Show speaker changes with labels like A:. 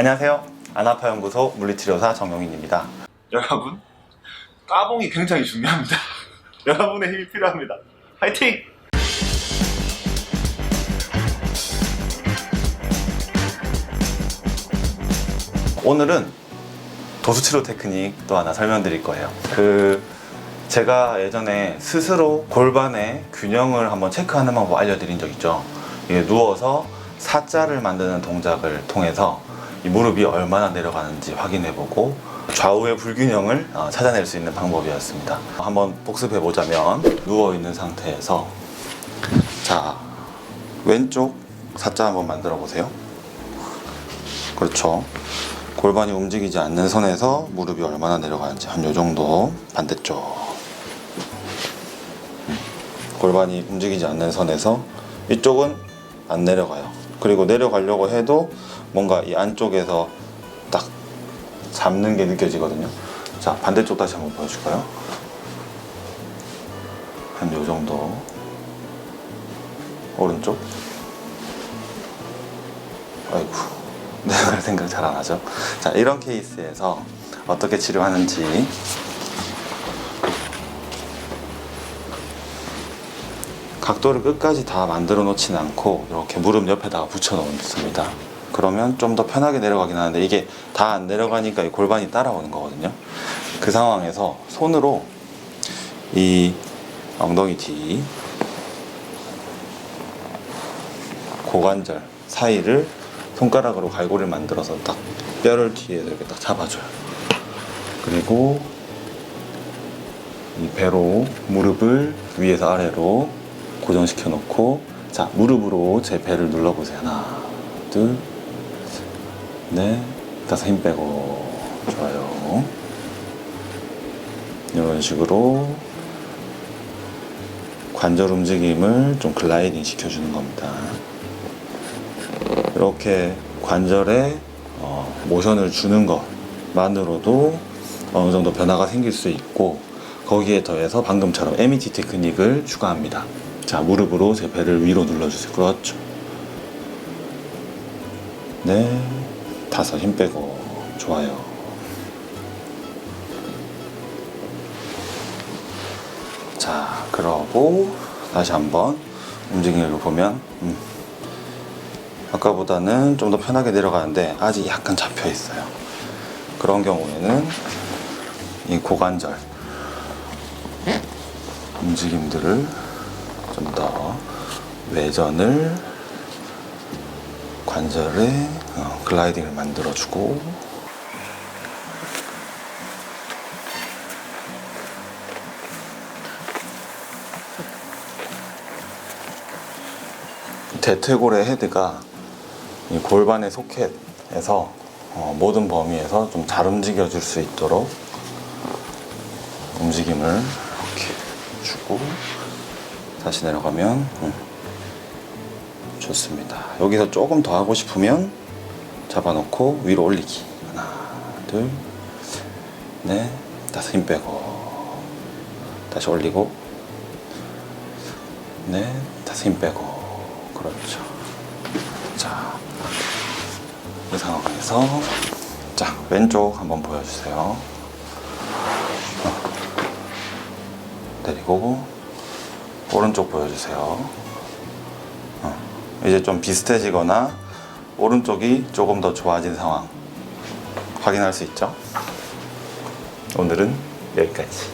A: 안녕하세요. 아나파 연구소 물리치료사 정용인입니다.
B: 여러분 까봉이 굉장히 중요합니다. 여러분의 힘이 필요합니다. 화이팅!
A: 오늘은 도수치료 테크닉 또 하나 설명드릴 거예요. 그 제가 예전에 스스로 골반의 균형을 한번 체크하는 방법 알려드린 적 있죠. 이게 누워서 사자를 만드는 동작을 통해서 이 무릎이 얼마나 내려가는지 확인해보고 좌우의 불균형을 어, 찾아낼 수 있는 방법이었습니다. 한번 복습해 보자면 누워 있는 상태에서 자 왼쪽 사자 한번 만들어 보세요. 그렇죠. 골반이 움직이지 않는 선에서 무릎이 얼마나 내려가는지 한 요 정도 반대쪽. 음. 골반이 움직이지 않는 선에서 이쪽은 안 내려가요. 그리고 내려가려고 해도 뭔가 이 안쪽에서 딱 잡는 게 느껴지거든요. 자, 반대쪽 다시 한번 보여줄까요? 한 요 정도. 오른쪽. 아이고. 내려갈 생각 잘 안 하죠. 자, 이런 케이스에서 어떻게 치료하는지 각도를 끝까지 다 만들어 놓진 않고 이렇게 무릎 옆에다가 붙여 놓습니다. 그러면 좀 더 편하게 내려가긴 하는데 이게 다 안 내려가니까 이 골반이 따라오는 거거든요. 그 상황에서 손으로 이 엉덩이 뒤 고관절 사이를 손가락으로 갈고리를 만들어서 딱 뼈를 뒤에 이렇게 딱 잡아줘요. 그리고 이 배로 무릎을 위에서 아래로 고정시켜 놓고 자 무릎으로 제 배를 눌러보세요. 하나, 둘, 셋, 넷, 다섯 힘 빼고 좋아요. 이런 식으로 관절 움직임을 좀 글라이딩 시켜주는 겁니다. 이렇게 관절에 어, 모션을 주는 것만으로도 어느 정도 변화가 생길 수 있고 거기에 더해서 방금처럼 MET 테크닉을 추가합니다. 자 무릎으로 제 배를 위로 눌러주세요. 그렇죠. 네, 다섯 힘 빼고 좋아요. 자 그러고 다시 한번 움직임을 보면 음, 아까보다는 좀 더 편하게 내려가는데 아직 약간 잡혀 있어요. 그런 경우에는 이 고관절 움직임들을 좀 더 외전을 관절에 어, 글라이딩을 만들어주고 대퇴골의 헤드가 이 골반의 소켓에서 어, 모든 범위에서 좀 잘 움직여 줄 수 있도록 움직임을 이렇게 주고 다시 내려가면 음, 좋습니다. 여기서 조금 더 하고 싶으면 잡아놓고 위로 올리기 하나 둘넷 다섯 힘 빼고 다시 올리고 넷 다섯 힘 빼고 그렇죠. 자, 이 상황에서 자 왼쪽 한번 보여주세요. 어. 내리고 오른쪽 보여주세요. 어. 이제 좀 비슷해지거나 오른쪽이 조금 더 좋아진 상황 확인할 수 있죠. 오늘은 여기까지.